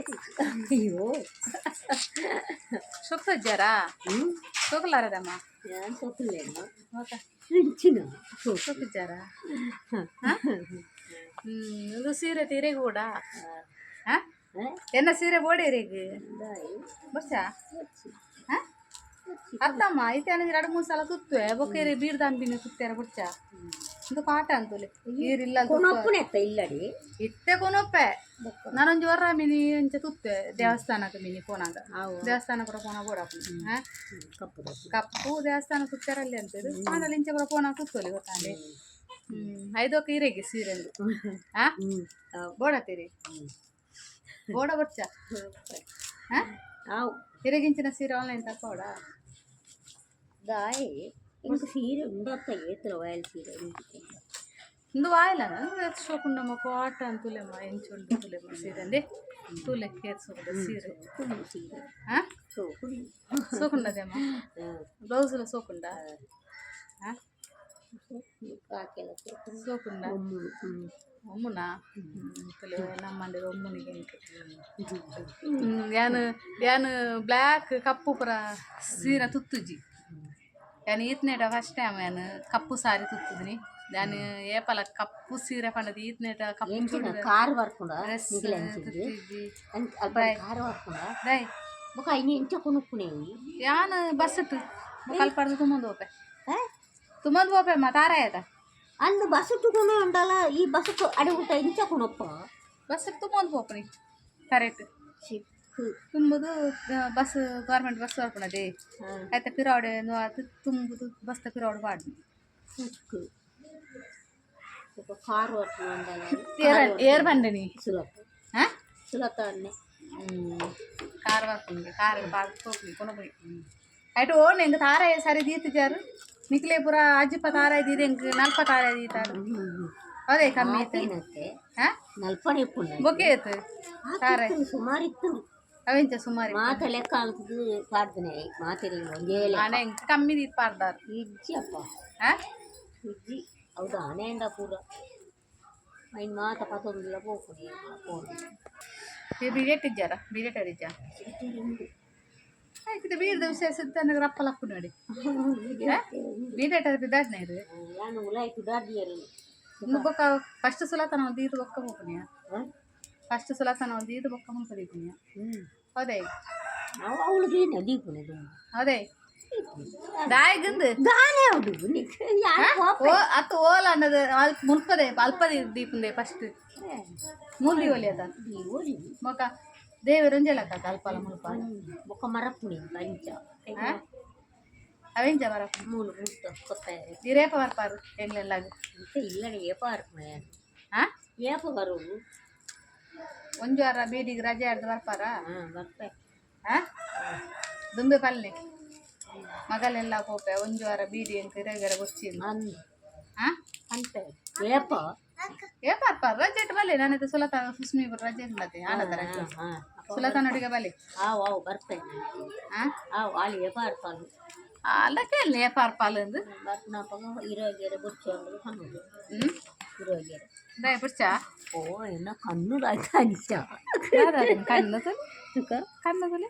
ಅಯ್ಯೋ ಸೊಕ್ಕಜ್ಜಾರಾ ಹ್ಞೂ ಸೋಕಲಾರದಮ್ಮ ನಾನು ಸೊಪ್ಪಲೇನು ಹೌದಾ ಹೆಂಚಿನ ಸೋಕಿದ್ದಾರಾ ಹ್ಮ್ ಇದು ಸೀರೆ ತೀರೆ ಕೂಡ ಹಾ ಎನ್ನ ಸೀರೆ ಬೋಡೇರಿಗೆ ಬರ್ಸಾ ಹಾ ಅತ್ತಮ್ಮ ಐತೆ ಅಂದ್ರೆ ಎರಡು ಮೂರು ಸಲ ಸುತ್ತುವೆ ಬೊಕ್ಕೇರಿ ಬೀರ್ದ ಅನ್ಬಿನಿ ಸುತ್ತಾರ ಬುಡ್ಚ ಇದು ಪಾಠ ಅಂತುಲೆ. ಈರಿಲ್ಲ ಕೊನೊಪ್ಪನೆ ಎತ್ತ ಇಲ್ಲಡಿ ಇತ್ತೆ ಕೊನೊಪ್ಪೆ. ನಾನೊಂದು ವರ ಮಿನಿ ಅಂಚೆ ತುತ್ತೆ. ದೇವಸ್ಥಾನಕ್ಕೆ ಮಿನಿ ಫೋನಾಗ ದೇವಸ್ಥಾನ ಕೂಡ ಪೋನ ಬೋಡ ಹಾ? ಕಪ್ಪು ಕಪ್ಪು. ದೇವಸ್ಥಾನ ಸುತ್ತಾರಲ್ಲಿ ಅಂತೇಳಿ ಆಮೇಲೆ ಇಂಚೆ ಕೂಡ ಪೋನ ಕುತ್ತೋಲಿ ಗೊತ್ತಾಂಡೆ ಹ್ಮ್. ಐದೊಕ್ಕ ಇರೆಗೆ ಸೀರೆ ಹಾ? ಬೋಡ ಬೋಡತ್ತೀರಿ ಬೋಡ ಬರ್ಚ? ಹಾ? ಇರೆಗಿಂಚಿನ ಸೀರೆ ಆನ್ಲೈನ್ ತಕೋಡ ದಾಯಿ. ఇంక సీర ఉండొత్త ఏతుల వయలు సీర ಇಂದು ಆಯ್ಲ ಶೋಕುಂಡಮ್ಮ ಪಾಟ ಅಂತುಲೆಮ್ಮ ಎಂಚುಂಡು ತುಲೆಮ್ಮ ಸೀರೆ ಅಂದೆ ತೂಲೆ ಕೇರ್ಸೋದ ಸೀರೆ సీర ಹಾ సోకుడు ಸೋಕುಂಡದೇಮ್ಮ ಬ್ಲೌಸ್ಲ ಸೋಕುಂಡ ಹಾ కాకెల సోకుడు ಸೋಕುಂಡ ಒಮ್ಮುನಾ ತುಲೆ ನಮ್ಮಂದಿರ ಒಮ್ಮನಿಗೆ ಯಾನು ಯಾನು ಬ್ಲ್ಯಾಕ್ ಕಪ್ಪು ಪುರ ಸೀರೆ ತುತ್ತುಜಿ ಯಾನ್ ಈತ್ನೆಟ ಫಸ್ಟ್ ಟೈಮ್ ഞാൻ ಕಪ್ಪು ಸಾರಿ തുത്തുതിന് ഞാൻ ಏಪಲ ಕಪ್ಪು ಸೀರೆ പണ്ടത് ಈತ್ನೆಟ ಕಪ್ಪು ಕಾರ್ ಬರ್ಕೊಂಡ ಕಾರ್ ಬರ್ಕೊಂಡ ದೈ ಬೊಕ ಐನಿ ಎಂಚ ಕುನುಕುನೆ ಯಾನ್ ಬಸ್ ಇಟ್ಟು ಕಲ್ ಪಡೆದು ತುಂಬೊಂದು ಹೋಪೆ. ತುಂಬೊಂದು ಹೋಪೆ ಮತಾರ ಆಯ್ತ? ಅಂದು ಬಸ್ ಇಟ್ಟುಕೊನೆ ಉಂಡಲ್ಲ ಈ ಬಸ್ ಅಡಿ ಊಟ ಎಂಚ ಕುಣಪ್ಪ ಬಸ್ ತುಂಬೊಂದು ಹೋಪನಿ ಕರೆಕ್ಟ್. ತುಂಬುದು ಬಸ್ ಗೌರ್ಮೆಂಟ್ ಬಸ್ ಹೊರ್ಪಣದೆ ಆಯ್ತ ಪಿರಾವಡೆ ತುಂಬುದು ಬಸ್ ಪಿರಾವಡೆ ಪಾಡ್ನಿ చిక్కు ఒక కారు వరకు ఉండాలి ಏರ್ ಏರ್ ಬಂಡೆನಿ సులత ಹಾ సులత అన్నే ಕಾರ್ ಬರ್ತೀನಿ ಕಾರ್ ಬಾಡ್ ಹೋಗ್ಲಿ ಕೊನಬಿ ಆಯ್ತು ಓ ನಿಂಗೆ ತಾರ ಸರಿ ದೀತಿದ್ಯಾರು ನಿಕ್ಲೆ ಪುರ ಅಜ್ಜಿಪ್ಪ ತಾರ ಇದ್ದಿದೆ ಹೆಂಗೆ ನಲ್ಪ ತಾರ ದೀತಾರು ಅದೇ ಕಮ್ಮಿ ಐತೆ ಏನತ್ತೆ ಹಾ నల్పని ఎప్పుడు ಬೊಕ್ಕೆ ಐತೆ ತಾರ సుమారు ఇస్తుంది ಅವೆಂಚ ಸುಮಾರು మా లెక్క అనుకుంటూ పాడుతున్నాయి మా తెలియదు చేయలే ಆನೆ ಹೆಂಗೆ ಕಮ್ಮಿ ದೀತ್ ಪಾರ್ದಾರು ఇజ్జి అప్ప ಹಾ ఇజ్జి అవుదా అనేండా పూర ఆయన మాత పతొమ్మిదిలో పోకుని పోను ಇದು ಬಿಜೆಟ್ ಇದ್ದಾರ ಬಿಜೆಟ್ ಅವರಿದ್ದ ಆಯ್ತು ಬೀರ್ದ ವಿಷಯ ಸಿದ್ಧ ನನಗೆ ರಪ್ಪ ಲಪ್ಪು ನೋಡಿ ಬಿಜೆಟ್ ಅದು ಬಿದ್ದಾಡ್ನ ಇದು ಯಾನು ಉಲಾಯ್ತು ದಾದಿಯರು ಇನ್ನು ಬೊಕ್ಕ ಫಸ್ಟ್ ಸುಲತನ ಒಂದು ಇದು ಬೊಕ್ಕ ಹೋಗ್ತೀಯ ಫಸ್ಟ್ ಸಲ ಸಹ ನಾವು ಒಂದು ಇದು ಬೊಕ್ಕ ಹೊಂದ್ಕೊಂಡಿದ್ದೀನಿ ಹೌದೇ ನಾವು ಅವಳಿಗೆ ಏನು ಅದೀಕೊಳ್ಳೋದು ಹೌದೇ ದಾಯಗಂದು ದಾನೆ ಹೌದು ಓ ಅತ್ತು ಓಲ ಅನ್ನದ ಅಲ್ಪ ಮುಲ್ಪದೆ ಅಲ್ಪದೆ ದೀಪಂದೆ ಫಸ್ಟ್ ಮೂಲಿ ಓಲಿ ಅದ ಓಲಿ ಮೊಕ ದೇವರಂಜಲ ಕಾಕ ಅಲ್ಪಲ ಮುಲ್ಪ ಮೊಕ ಮರಪ್ಪುಣಿ ಅಂಚ ಅವೆಂಜ ಮರ ಮೂಲ ಕೊತ್ತೆ ದಿರೇಪ ಬರ್ಪಾರು ಎಂಗ್ಲೆಲ್ಲಾಗ ಇಲ್ಲ ಏಪ ಬರ್ಪುಣೆ ಹಾಂ ಏಪ ಬರುವು ಒಂದು ವಾರ ಬೀದಿಗೆ ರಜೆ ಹಿಡ್ದು ಬರ್ಪಾರ? ಹಾಂ ದುಂಬೆ ಪಲ್ಲೆ. ಮಗಲೆಲ್ಲ ಹೋಪೆ ಒಂದು ವಾರ ಬೀದಿ ಅಂತ ಹಿರಿಯಗರ ಗೊತ್ತಿಲ್ಲ. ಹಾಂ? ಅಂತ. ಏಪ? ಏ ಬರ್ಪಾರ ರಜೆ ಇಟ್ಟು ಬಲ್ಲಿ ನನ್ನ ಹತ್ರ ಸುಲತ ಸುಸ್ಮಿ ರಜೆ ಇಲ್ಲತ್ತೆ ಆನದ ರಜೆ ಸುಲತಾ ನೋಡಿಗೆ ಬಲ್ಲಿ ಹಾಂ ವಾವ್ ಬರ್ತೇನೆ ಹಾಂ? ಹಾಂ ಅಲ್ಲಿ ಏಪ ಬರ್ಪಾಲು ಅಲ್ಲಕ್ಕೆ ಲೇಪಾರ್ಪಾಲು ಎಂದು ಬರ್ನಾಪಗ ಇರೋ ಗೆರೆ ಬುಚ್ಚಿ ಹ್ಞೂ బొచ్చు కన్నుడు ಹ್ಮ್ ఇరవై గేర ದಯ ಬಿಡ್ಚ ఓ ఎన్న కన్ను రాజానిచ్చా ಕಣ್ಣು ತುಲಿ ಕಣ್ಣು ತುಲಿ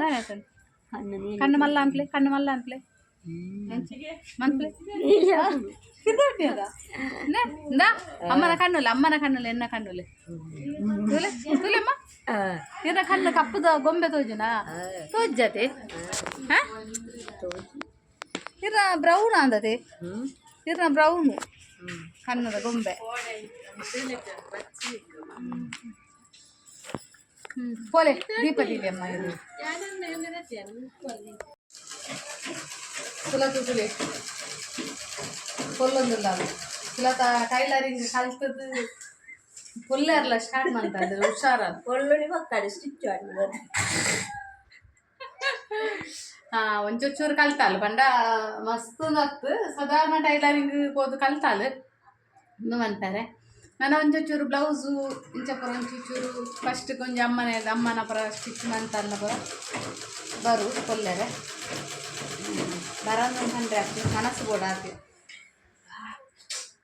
ನಾನೇ ತನ್ కన్ను ಕಣ್ಣು ಮಲ್ಲ ಅನ್ಪ್ಲೆ ಕಣ್ಣು ಮಲ್ಲ ಅನ್ಪ್ಲೆ ಮನ್ಪ್ಲೆ ಕಿದ್ದೋಟ್ನಿಯಾಗ ಇಂದ ಅಮ್ಮನ ಕಣ್ಣುಲೆ ಅಮ್ಮನ ಕಣ್ಣುಲೆ ಎನ್ನ ಕಣ್ಣುಲೆ ತುಲೆ ತುಲೆಮ್ಮ ಇರ ಕಣ್ಣು ಕಪ್ಪುದ ಗೊಂಬೆ ತೋಜುನ ತೋಜ್ಜತೆ ಹಾ കണ്ണത് കൊമ്പെ പോലെ ദീപത്തില്ലേ അമ്മ ഇത് तुला तुझे ಕೊಲ್ಲೊಂದಿಲ್ಲ तुला ಟೈಲರ್ ಹಿಂಗೆ ಕಲ್ತದ್ದು ಕೊಲ್ಲರ್ಲ ಸ್ಟಾರ್ಟ್ ಮಾಡ್ತಾರೆ ಹುಷಾರ ಕೊಲ್ಲುಡಿ ಹೋಗ್ತಾರೆ ಸ್ಟಿಚ್ ಮಾಡಿ ಹಾ ಒಂಚೂರು ಚೂರು ಕಲ್ತಾಲ್ ಪಂಡ ಮಸ್ತ್ ನತ್ತು ಸಾಧಾರಣ ಟೈಲರಿಂಗ್ ಹೋದು ಕಲ್ತಾಲ್ ಅಂತಾರೆ. ನಾನು ಒಂದು ಚೂರು ಬ್ಲೌಸು ಇಂಚ ಪುರ ಚೂರು ಫಸ್ಟ್ ಕೊಂಚ ಅಮ್ಮನೆ ಅಮ್ಮನ ಪರ ಸ್ಟಿಚ್ ಮಂತನ್ನ ಪುರ ಬರು ಕೊಲ್ಲರೆ. ಬರೋದು ಹಂಡ್ರೆ ಆಗ್ತೀವಿ ಮನಸ್ಸು ಕೂಡ ಆಗ್ತೀವಿ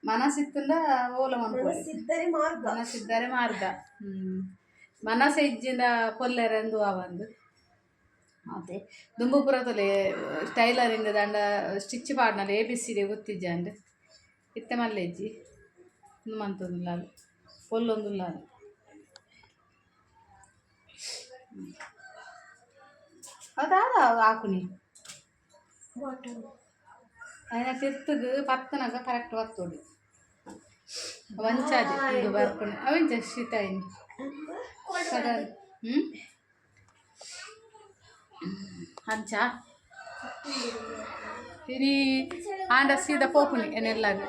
ಮನಸ್ಸಿತ್ತಂದ ಓಲ ಮನಸ್ಸಿದ್ದರೆ ಮಾರ್ಗ. ಮನಸ್ಸಿದ್ದರೆ ಮಾರ್ಗ. ಹ್ಞೂ ಮನಸ್ಸು ಇಜ್ಜಿಂದ ಕೊಲ್ಲರೆಂದು ಆ ಒಂದು. ಅದೇ. ದುಂಬುಪುರ ತೊಲೆ ದಂಡ ಸ್ಟಿಚ್ ಪಾಡ್ನಲ್ಲಿ ಎ ಬಿ ಸಿ ಡಿ ಗೊತ್ತಿದ್ದೆ ಅಂದ್ರೆ ಇತ್ತೆ ಮಲ್ಲೆಜ್ಜಿ. ಒಂದು ಮಂತೊಂದುಲ್ಲ ಅದು ಪೊಲ್ಲೊಂದುಲ್ಲ ಅದು ಅದಾದ ಹಾಕುನಿ ఆయన తిత్తుకు పక్కనక కరెక్ట్ వస్తుంది వంచాది ఇది వరకుని అవి జస్ట్ అయింది కదా ಅಂಚಾ ಇನಿ ಆಂಡ ಸೀದ ಪೋಪುನಿ ಎನ್ನೆಲ್ಲಾಗ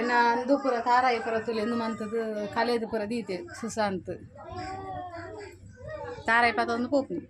ಎನ್ನ ಅಂದು ಪುರ ತಾರಾಯಿ ಪುರ ತುಲಿ ಎಂದು ಮಂತದ್ದು ಕಲೆದು ಪುರ ದೀತೆ ಸುಶಾಂತ್ ತಾರಾಯಿಪತ ಒಂದು ಪೋಪುನಿ.